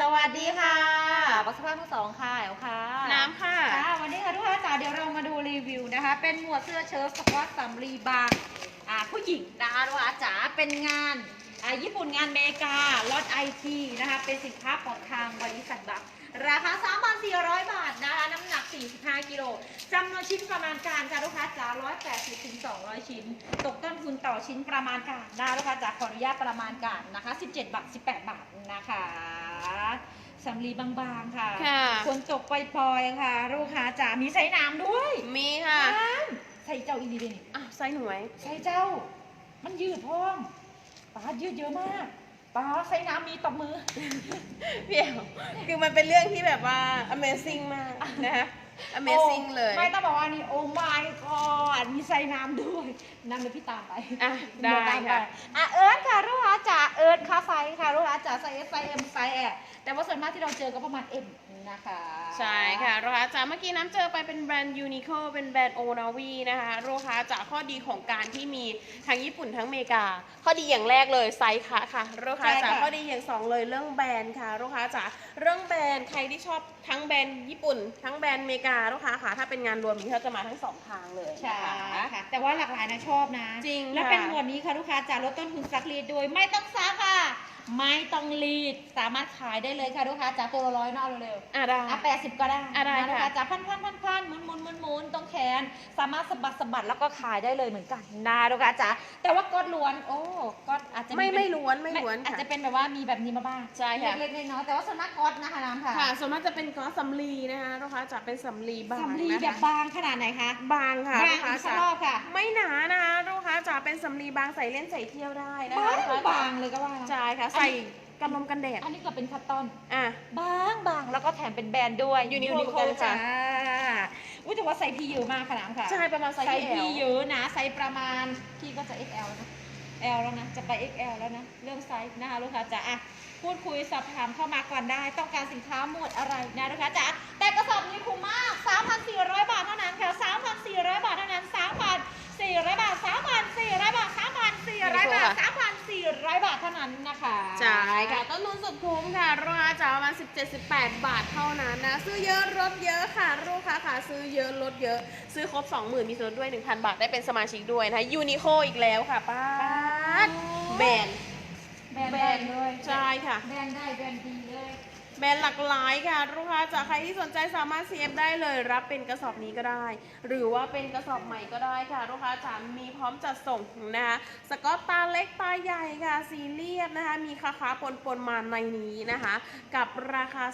สวัสดีค่ะบักสภาพทั้งสองค่ะแอลค่ะน้ำค่ะ ค่ะ วันนี้ค่ะทุกท่านจ๋าเดี๋ยวเรามาดูรีวิวนะคะ เป็นหมวดเสื้อเชิ้ตสควอตสำลีบางอ่าผู้หญิงนะคะทุกท่านจ๋าเป็นงานอ่าญี่ปุ่นงานเมกาลอดไอทีนะคะ เป็นสินค้าของทางบริษัทบัก ราคา 3,400 บาทนะคะน้ำหนัก 45 กิโลจำนวนชิ้นประมาณการค่ะลูกค้าจ๋า180ถึง200 ชิ้น ตกต้นทุนต่อชิ้นประมาณการนะคะลูกค้าจ๋าขออนุญาตประมาณการนะคะ 17 บาท 18 บาทนะคะสำลีบางๆค่ะค่ะฝนตกปล่อยๆค่ะ ลูกค้าจ๋ามีใส่น้ำด้วยมีค่ะน้ำใส่เจ้าอีดีเลยนี่อะไส้หน่วย ใส่เจ้า มันยืดพ้องปลายืดเยอะมาก ปลาใส่น้ำมีตบมือ พี่เอ๋คือมันเป็นเรื่องที่แบบว่า amazing มากนะคะ amazing เลย ไม่ต้องบอกว่านี่โอ้ my god มีใส่น้ำด้วยน้ำเดี๋ยวพี่ตามไปอะได้เยวตามปค่ะ อะเอิร์ธค่ะลูกค้าจ๋าเอิร์ธค่าไซส์ค่ะลูกค้าจ๋าไซส์ S ไซส์ M ไซส์ L แต่ว่าส่วนมากที่เราเจอก็ประมาณ M นะ คะ ใช่ค่ะลูกค้าจ๋าเมื่อกี้น้ำเจอไปเป็นแบรนด์ยูนิโคเป็นแบรนด์โอนาวีนะคะลูกค้าจ๋าข้อดีของการที่มีทั้งญี่ปุ่นทั้งอเมริกา ข้อดีอย่างแรกเลยไซส์ค่ะค่ะลูกค้าจ๋าข้อดีอย่างสองเลยเรื่องแบรนด์ค่ะลูกค้าจ๋าเรื่องแบรนด์ใครที่ชอบทั้งแบรนด์ญี่ปุ่น ทั้งแบรนด์อเมริกาลูกค้าค่ะถ้าเป็นงานรวมนี้เขาจะมาทั้งสองทางเลยใช่นะคะค่ะแต่ว่าหลากหลายนะชอบนะ จริงและค่ะเป็นหมวดนี้ค่ะลูกค้าจ๋าลดต้นทุนซักรีดโดยไม่ต้องซักค่ะ ไม่ต้องรีดสามารถขายได้เลยค่ะลูกค้าจ๋าตัวละร้อยเนอกเร็วๆอะได้ อะแปดสิบก็ได้อะได้นค่ะจะพันพันพันพันหมุนหมุนหมุนหมุนตรงแขน สามารถสะบัดสะบัดแล้วก็ขายได้เลยเหมือนกันนะลูกค้าจ๋าแต่ว่าก๊อตล้วน โอ้ก๊อตอาจจะไม่เป็นไม่ล้วนไม่ล้วนอาจค่ะ จะเป็นแบบว่ามีแบบนี้มาบ้างใช่ค่ะ เล็กๆน้อยๆแต่ว่าส่วนมากก๊อตนะคะน้ำค่ะค่ะส่วนมากจะเป็นก้อนสำลีนะคะลูกค้าจะเป็นสำลีบางสำลีนะแบคะบบางขนาดไหนคะบางค่ะบางลูกค้าอีกสักจะรอบค่ะไม่หนานะคะลูกค้าจะเป็นสำลีบางใส่เล่นใส่เที่ยวได้นะบาคะงลูกค้าบางเลยก็ว่า ใช่ค่ะใส่กันลมกันแดด อันนี้ก็เป็นคัตตอน อะ บางบางแล้วก็แถมเป็นแบรนด์ด้วย Uniqlo เหมือนกันค่ะจ้าอุ้ยแต่ว่าใส่พี่เยอะมากค่ะน้ำค่ะ ใช่ประมาณไซส์ไซส์แอพี่ลเยอะนะไซส์ประมาณพี่ก็จะ XL แล้วนะ L แล้วนะ จะไป XL แล้วนะ เรื่องไซส์นะคะลูกค้าจ๋าอะพูดคุยสอบถามเข้ามาก่อนได้ ต้องการสินค้าหมวดอะไรนะลูกค้าจ๋าแต่กระสอบนี้คุ้มมาก 3,400 บาทเท่านั้นค่ะ 3,400 บาทเท่านั้น 3,400 บาท 3,400 บาท 3,400 บาท 3,400 บาทเท่านั้นนะคะใช่ค่ะต้นทุนสุดคุ้มค่ะลูกค้าจะประมาณ17-18 บาทเท่านั้นนะ ซื้อเยอะลดเยอะค่ะ ลูกค้าค่ะ ซื้อเยอะลดเยอะ ซื้อครบ 20,000 มีส่วนลดด้วย 1,000 บาทได้เป็นสมาชิกด้วยนะคะยูนิโคอีกแล้วค่ะป้าดแบรนด์แบรนด์แบรได้นด์เลยใช่ค่ะ แบรนด์ได้แบรนด์ดีเลย แบรนด์หลากหลายค่ะลูกค้าจากใครที่สนใจสามารถ CF ได้เลยรับเป็นกระสอบนี้ก็ได้ หรือว่าเป็นกระสอบใหม่ก็ได้ค่ะลูกค้าจ๋ามีพร้อมจัดส่งนะคะสกอตตาเล็กตาใหญ่ค่ะสีเรียบนะคะมีคาคาปนปนมาในนี้นะคะ กับราคา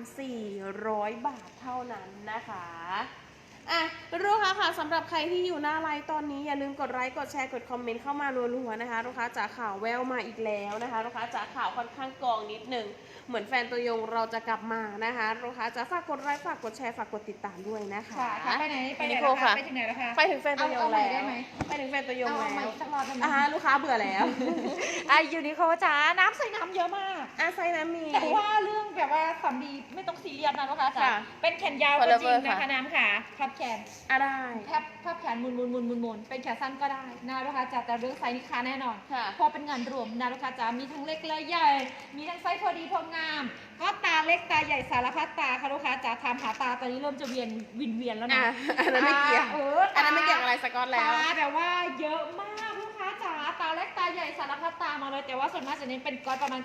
3,400 บาทเท่านั้นนะคะ อะลูกค้าค่ะสำหรับใครที่อยู่หน้าไลน์ตอนนี้อย่าลืมกดไลค์กดแชร์กดคอมเมนต์เข้ามารัวๆนะคะลูกค้าจ๋าข่าวแววมาอีกแล้วนะคะลูกค้าจ๋าข่าวค่อนข้างกองนิดหนึ่งเหมือนแฟนตัวยงเราจะกลับมานะคะลูกค้าจะฝากกดไลค์ฝากกดแชร์ฝากกดติดตามด้วยนะคะค่ะค่ะไปไหนไปไหนยูแล้วโคคะค่ะไปถึงไหนแล้วคะไปถึงแฟนตัวยงเอาเอาใหม่แล้วได้ไหม ไปถึงแฟนตัวยงเอาแล้เอาใหม่วสักรอบได้ไหมอ่าลูกค้าเบื่อแล้วอะยูนิโคจ๋าน้ำใส่น้ำเยอะมากอาไซน้ำมี แต่ว่าเรื่องแบบว่าสำลีไม่ต้องซีเรียสนะลูกค้าจ๋าค่ะเป็นแขนยาวก็ Forever จริงนะค่ะ คะน้ำค่ะ พับแขนอะได้พับพับแขนหมุนหมุนหมุนหมุนหมุนเป็นแขนสั้นก็ได้นะลูกค้าจ๋าแต่เรื่องไซส์นี่ค้าแน่นอนค่ะเพราะเป็นงานรวมนะลูกค้าจ๋ามีทั้งเล็กและใหญ่ มีทั้งไซส์พอดีพองาม ก็ตาเล็กตาใหญ่สารพัดตาค่ะลูกค้าจ๋าทำหาตาตอนนี้เริ่มจะเวียนวินเวียนแล้วอะนะอันนั้นไม่เกี่ยวอ่าเอออันนั้นไม่เกี่ยวกับอะไรสกอตแล้ว ตาแบบว่าเยอะมากลูกค้าจ๋าตาเล็กตา ใหญ่สารพัดตามาเลย แต่ว่าส่วนมากจะเน้นเป็นก้อนประมาณ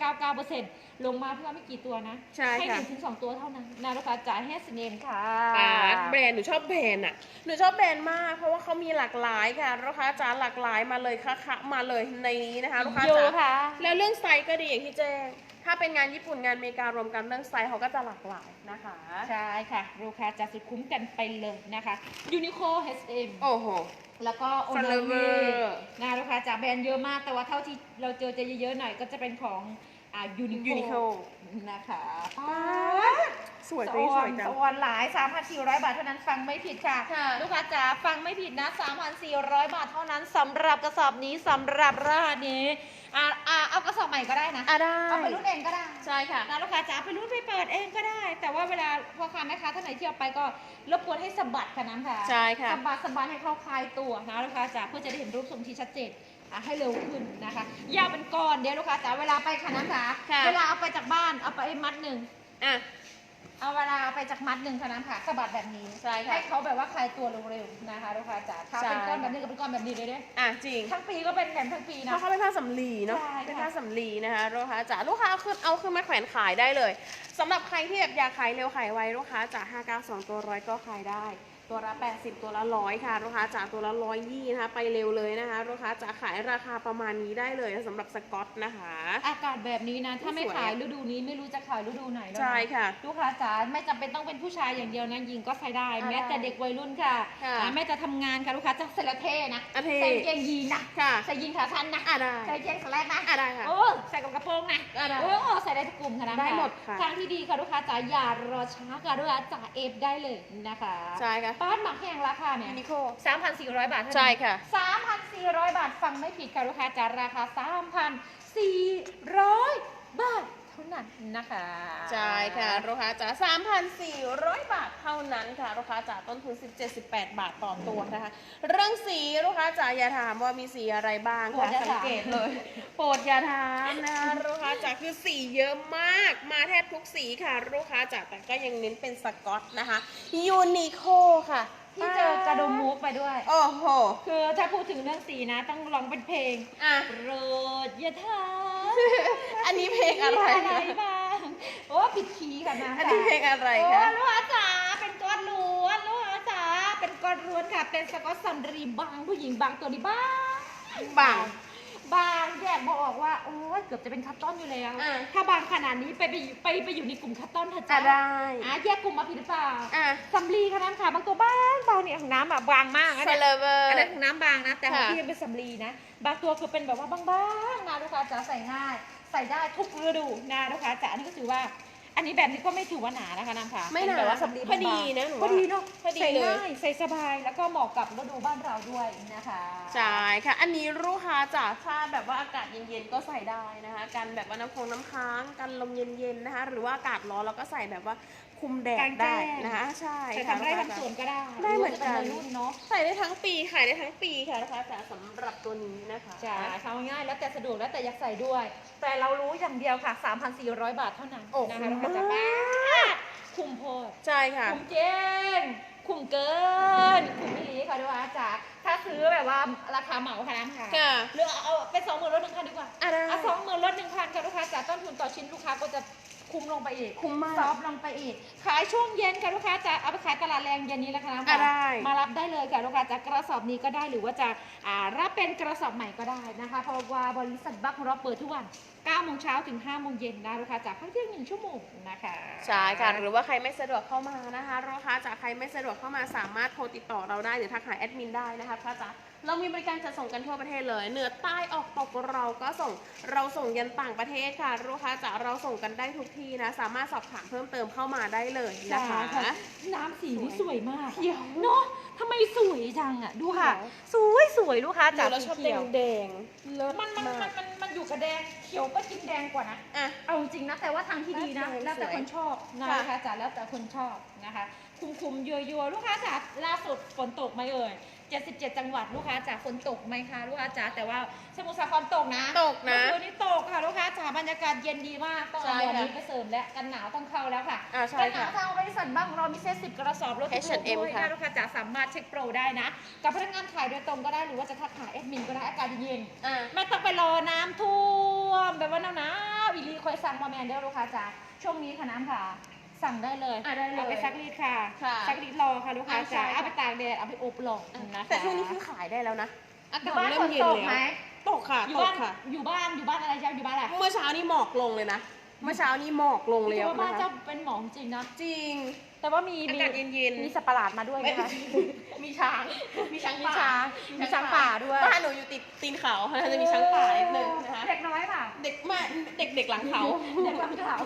99.99%ลงมาเพื่อไม่กี่ตัวนะใช่ให้ค่ะ หนึ่งถึงสองตัวเท่านั้นนะลูกค้าจ๋าให้สเนมค่ะอ่าแบรนด์หนูชอบแบรนด์อะหนูชอบแบรนด์มากเพราะว่าเขามีหลากหลายค่ะลูกค้าจ๋าหลากหลายมาเลยค่ะคะมาเลยในนี้นะคะลูกค้าโยจ๋าค่ะ แล้วเรื่องไซส์ก็ดีอย่างที่แจ้ง ถ้าเป็นงานญี่ปุ่นงานอเมริการวมกันเรื่องไซส์เขาก็จะหลากหลายนะคะ ใช่ค่ะลูกค้าจ๋าสุดคุ้มกันไปเลยนะคะยูนิโค H&M โอ้โห แล้วก็โอ Sun นา Lover นะลูกค้าจ๋าแบรนด์เยอะมากแต่ว่าเท่าที่เราเจอจะเยอะๆหน่อยก็จะเป็นของ อ่ายูนิ Uniqlo นะคะสวยสจังวสนวยจัง สวนหลาย 3,400 บาทเท่านั้นฟังไม่ผิดค่ะ ค่ะ ลูกค้าจ๋าฟังไม่ผิดนะ 3,400 บาทเท่านั้นสำหรับกระสอบนี้สำหรับรหัสนี้อ่าอ่าเอากระสอบใหม่ก็ได้นะ อะได้เอาไปรุ่นเองก็ได้ ใช่ค่ะ นะลูกค้าจ๋าไปรุ่นไปเปิดเองก็ได้ แต่ว่าเวลาพ่อค้าแม่ค้าท่านไหนที่เอาไปก็รบกวนให้สะบัดค่ะน้ำค่ะใช่ค่ะ สะบัดสะบัดให้เข้าคลายตัวนะลูกค้าจ๋าเพื่อจะได้เห็นรูปทรงที่ชัดเจน อะให้เร็วขึ้นนะคะอยาวเป็นก้อนเดี๋ยวลูกค้าจ๋าเวลาไปค่ะน้ำจ๋าค่ะ เวลาเอาไปจากบ้านเอาไปมัดหนึ่งอะ เอาเวลาเอาไปจากมัดหนึ่งค่ะน้ำค่ะสะบัดแบบนี้ใช่ค่ะให้เขาแบบว่าคลายตัวเร็วๆนะคะลูกค้าจ๋าถ้าใช่ เป็นก้อนแบบนี้ก็เป็นก้อนแบบนี้เลยเด้อะจริง ทั้งปีก็เป็นแบบทั้งปีเพนะ ราะเขาเป็นผ้าสำลีเนาะ ใช่ค่ะเป็นผ้าสำลีนะคะลูกค้าจ๋าลูกค้าเอาขึ้นเอาขึ้นมาแขวนขายได้เลยสำหรับใครที่แบบอยากขายเร็วขายไวลูกค้าจ๋า592 ตัวร้อยก็ขายได้ ตัวละ 80 ตัวละร้อยค่ะลูกค้าจ๋าตัวละร้อยยี่นะคะ ไปเร็วเลยนะคะลูกค้าจ๋าขายราคาประมาณนี้ได้เลยสำหรับสกอตนะคะ อากาศแบบนี้นะถ้าไม่สวยอะขายฤดูนี้ไม่รู้จะขายฤดูไหนแล้วนะใช่ค่ะลูกค้าจ๋าไม่จำเป็นต้องเป็นผู้ชายอย่างเดียวนะหญิงก็ใส่ได้อ่าแม้แต่เด็กวัยรุ่นค่ะค่ะอ่าแม้จะทำงานค่ะลูกค้าจะใส่และเท่นะอะเท่ใส่กางเกงยีนนะค่ะใส่ยีนขาสั้นนะอะได้ใส่กางเกงสแลกนะอะได้ค่ะโอ้ใส่กับกระโปรงนะอะได้โอ้ใส่ได้ทุกกลุ่มค่ะนะได้หมดค่ะทางที่ดีค่ะลูกค้าจ๋าอย่ารอช้าค่ะลูกค้าจ๋าเอฟได้เลยนะคะใช่ค่ะป้านหมักแห้งราคาเนี่ยยูนิโค3,400 บาทเท่านั้นใช่ค่ะ 3,400 บาทฟังไม่ผิดค่ะลูกค้าจากราคา 3,400 บาท เท่านั้นนะคะใช่ค่ะลูกค้าจ๋า3,400 บาทเท่านั้นค่ะลูกค้าจ๋าต้นทุน17-18 บาทต่อตัวนะคะ เรื่องสีลูกค้าจ๋าอย่าถามว่ามีสีอะไรบ้างค่ะสังเกตเลยโปรดอย่าถามนะคะลูกค้าจ๋าคือสีเยอะมากมาแทบทุกสีค่ะลูกค้าจ๋าแต่ก็ยังเน้นเป็นสกอตนะคะยูนิโคค่ะที่เจอกระดุมมุกไปด้วย โอ้โห คือถ้าพูดถึงเรื่องสีนะ ต้องร้องเป็นเพลง อะโปรดอย่าถาม อันนี้เพลงอะไรมีอะไรคะ บ้างโอ้ผิดคีย์ค่ะนะอันนี้เพลงอะไรโอ้คะลูกค้าจ๋าเป็นก้อนล้วนลูกค้าจ๋าเป็นก้อนล้วนค่ะ เป็นสกอตซันรีบางผู้หญิงบางตัวนี้บ้างบาง บางแยกบอกว่าโอ้ยเกือบจะเป็นคัตตอนอยู่แล้ว อะ ถ้าบางขนาดนี้ไปไปไปไปอยู่ในกลุ่มคัตตอนเถอะอะจ้าได้อะแยกกลุ่มมาผิดหรือเปล่าอะสำลีค่ะน้ำค่ะบางตัวบางบางเนี่ยของน้ำอะบางมากอันเซเนี้ยเลเวอร์อันนั้นของน้ำบางนะ แต่ของค่ะ พี่เป็นสำลีนะ บางตัวคือเป็นแบบว่าบางๆนะลูกค้าจะใส่ง่าย ใส่ได้ทุกฤดูนะลูกค้าจะอันนี้ก็ถือว่า อันนี้แบบนี้ก็ไม่ถือว่าหนานะคะน้ำค่ะไม่หนาเป็แบบว่าสำลีพอดีบางๆนะหนูพอดีเนาะพอดีใส่เลย ง่ายใส่สบายแล้วก็เหมาะกับฤดูบ้านเราด้วยนะคะใช่ค่ะ อันนี้ลูกค้าจ๋าถ้าแบบว่าอากาศเย็นๆก็ใส่ได้นะคะ กันแบบว่าน้ำคงน้ำค้าง กันลมเย็นๆนะคะ หรือว่าอากาศร้อนเราก็ใส่แบบว่า คุมแดดได้นะคะใช่ใส่ค่ะทำไร่ลูกค้าทำสวนก็ได้ได้เหมือนกันรืว่าจะป็วัยรุ่นเนาะใส่ได้ทั้งปีขายได้ทั้งปีค่ะลูกค้าจ๋าสำหรับตัวนี้นะคะใช่ทำง่ายแล้วแต่สะดวกแล้วแต่อยากใส่ด้วย แต่เรารู้อย่างเดียวค่ะ 3,400 บาทเท่านั้นโอ้นะคะคุ้มเราจะมากคุ้มโพดใช่ค่ะคุ้มเจงคุ้มเกินคุ้มดีค่ะด้วยจ๋าถ้าซื้อแบบว่าราคาเหมาค่ะน้ำค่ะค่ะหรือเอาเป็นสองหมื่นลดหนึ่งพันดีกว่าอะได้เอาสองหมื่นลดหนึ่งพันค่ะลูกค้าจ๋าต้นทุนต่อชิ้นลูกค้าก็จะ คุ้มลงไปอีกคุ้มมาก ซอฟต์ลงไปอีก ขายช่วงเย็นค่ะลูกค้าจะเอาไปขายตลาดแรงเย็นนี้แล้วค่ะน้ำอะค่ะได้ มารับได้เลยค่ะลูกค้าจะกระสอบนี้ก็ได้หรือว่าจะอ่ารับเป็นกระสอบใหม่ก็ได้นะคะ เพราะว่าบริษัทบัคของเราเปิดทุกวัน9โมงเช้าถึง5โมงเย็นนะลูกค้าจากพักเที่ยงหนึ่งชั่วโมงนะคะใช่ค่ะหรือว่าใครไม่สะดวกเข้ามานะคะลูกค้าจ๋าใครไม่สะดวกเข้ามาสามารถโทรติดต่อเราได้หรือทักหาแอดมินได้นะคะลูกค้าจ๋า เรามีบริการจัดส่งกันทั่วประเทศเลย เหนือใต้ออกตกเราก็ส่งเราส่งยันต่างประเทศค่ะลูกค้าจ๋าเราส่งกันได้ทุกที่นะ สามารถสอบถามเพิ่มเติมเข้ามาได้เลยนะคะใช่น้ำสีนี่สวยมากเขียว เนาะทำไมสวยจังอะดูค่ะเขียวสวยสวยลูกค้าหนูจากเราชอบสีแดเขียวงแดงๆเลิศมันมันมามันก มันมันอยู่กับแดงเขียวก็จริงแดงกว่านะ อะ เอาจริงนะแต่ว่าทางที่ดีนะแดงแล้วแต่สวยคนชอบนะค่ะ คะจ๋าแล้วแต่คนชอบนะคะ คุมคุมยัวยัวลูกค้าจ๋าล่าสุดฝนตกไหมเอ่ย 77 จังหวัดลูกค้าจ๋าฝนตกไหมคะลูกค้าจ๋าแต่ว่าสมุทรสาครตกนะตกนะ เมื่อคืนนี้ตกค่ะลูกค้าจ๋าบรรยากาศเย็นดีมากต้องเอาใช่แบบค่ะนี้ไปเสริมและกันหนาวต้องเข้าแล้วค่ะอ่าใช่กันหนาค่ะวทางบริษัทบ้างของเรามีเซตสิบกระสอบรถทุกลูก H&M ด้วยค่ะ นะลูกค้าจ๋าสามารถเช็คโปรได้นะ กับพนักงานขายโดยตรงก็ได้หรือว่าจะทักหาแอดมินก็ได้อากาศเย็นอะไม่ต้องไปรอน้ำท่วมแบบว่าหนาวๆอีลีคอยสั่งมาแมนเด้อลูกค้าจ๋าช่วงนี้ค่ะน้ำค่ะ สั่งได้เลย อะได้เลยเอาไปซักรีดค่ะ ค่ะ ซักรีดรอค่ะลูกค้าอะใช่จ๋าค่ะ เอาไปตากแดดเอาไปอบลงนะคะแต่ช่วงนี้คือขายได้แล้วนะ อาอยู่กาศบ้านเริ่ฝมนเย็นตกไหมแล้วตกค่ะ อยู่ตกบ้านค่ะ อยู่บ้านอยู่บ้านอะไรจ๊ะอยู่บ้านอะไร เมื่อเช้านี้หมอกลงเลยนะ เมื่อเช้านี้หมอกลงถืแล้อวว่าบ้านนะเจ้าคะเป็นหมอจริงนะ จริง แต่ว่ามีอามีกาศเย็นๆ มีสัตว์ประหลาดมาด้วยนะคะ มีช้าง มีช้างมีป่าช้างมีช้างป่าด้วย บ้านหนูอยู่ติดตีนเขาค่ะจะมีช้างป่านิดนึงนะคะ เด็กน้อยค่ะเด็กมาเด็กเด็กหลังเขา เด็กหลังเขา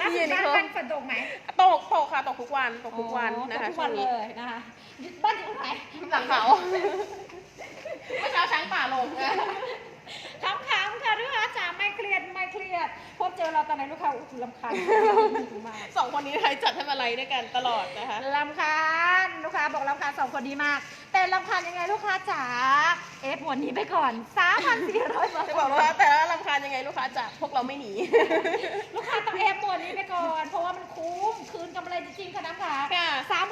ล่าเย็สุดนบ้านเขาบ้านฝนตกไหมตกตกค่ะตกทุกวันตกทุกวันอ๋อนะคะทุกช่วัวนงเลนี้ยนะคะ บ้านอยู่ตรงไหนหลังเขาเมื่อเช้าช้างป่าลง ขำๆค่ะด้วยจ๋าไม่เครียดไม่เครียด ยดพบ เจอเราตอนไหนลูกค้าอุ้ยลำคาญมากสองคนนี้ใครจัดให้มาไลฟ์ด้วยกันตลอดนะคะลำคาญลูกค้าบอกลำคาญสองคนนี้มาก แต่ลำคาญยังไงลูกค้าจ๋าเอฟหมวดนี้ไปก่อน3,400บาทจะบอกว่าแต่ละรำคาญยังไงลูกค้าจะพวกเราไม่หนี ลูกค้าต้องเอฟหมวดนี้ไปก่อน เพราะว่ามันคุ้มคืนกำไรจริงๆค่ะน้ำค่ะค่ะ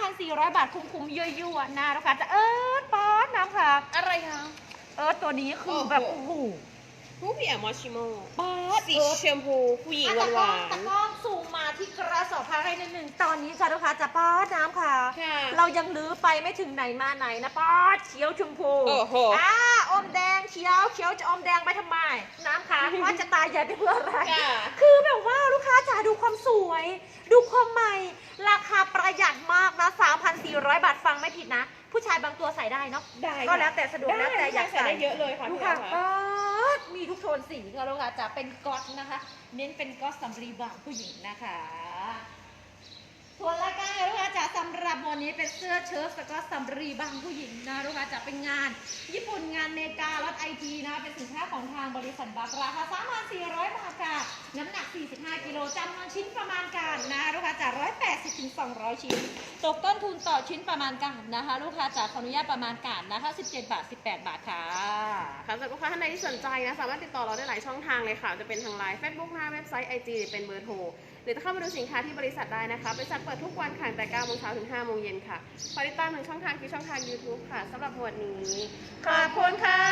3,400บาทคุ้มๆยั่วๆนะลูกค้าจะเอิร์ดป๊อดน้ำค่ะ อะไรคะเอิร์ดตัวนี้คือแบบโอ้โอ้โหโห ผู้พี่แอมมอชิโมป๊อดสีเอิร์ดชมพูผู้หญิงอะหวาตะนกล้องซูมมาที่กระสอบผ้าให้นิดนึงตอนนี้ค่ะลูกค้าจะป๊อดน้ำค่ะค่ะ เรายังลื้อไปไม่ถึงไหนมาไหนนะป๊อดเขียวชมพูโอ้โหอ่าอมแดงเขียวเขียวจะอมแดงไปทำไม น้ำค่ะว่าจะตายใหญ่ไปเพื่ออะไรค่ะคือแบบว่าลูกค้าจ๋าดูความสวย ดูความใหม่ ราคาประหยัดมากนะ 3,400 บาทฟังไม่ผิดนะ ผู้ชายบางตัวใส่ได้เนาะได้ก็แล้วแต่สะดวกแล้วแต่อยากใส่ได้เยอะเลยค่ะดูพี่แอค่ะมค่ะก๊อตมีทุกโทนสีค่ะลูกค้าจ๋าเป็นก๊อตนะคะ เน้นเป็นก๊อตสำลีบางผู้หญิงนะคะ ส่วนรายการลูกค้าจ๋าสำหรับวันนี้เป็นเสื้อเชิ้ตแล้วก็สำรีบางผู้หญิงนะลูกค้าจ๋าเป็นงาน ญี่ปุ่นงานเมการถไอทีนะเป็นสินค้าของทางบริษัทบัคราคา3,400บาทค่ะน้ำหนัก 45 กิโลจำนวนชิ้นประมาณการนะลูกค้าจ๋า180ถึง200ชิ้น ตกต้นทุนต่อชิ้นประมาณการนะคะ ลูกค้าจ๋าขออนุญาตประมาณการนะคะ17บาท18บาทค่ะค่ะสำหรับลูกค้าท่านใดที่สนใจนะสามารถติดต่อเราได้หลายช่องทางเลยค่ะ จะเป็นทางไลน์ Facebook หน้าเว็บไซต์ IG หรือเป็นเบอร์โทรหรือจะเข้ามาดูสินค้าที่บริษัทได้นะคะบริษัทเปิดทุกวันค่ะตั้งแต่9โมงเช้าถึง5โมงเย็นค่ะพอติดตามทางช่องทางคือช่องทาง YouTube ค่ะสำหรับหมวดนี้ ขอบคุณค่ะ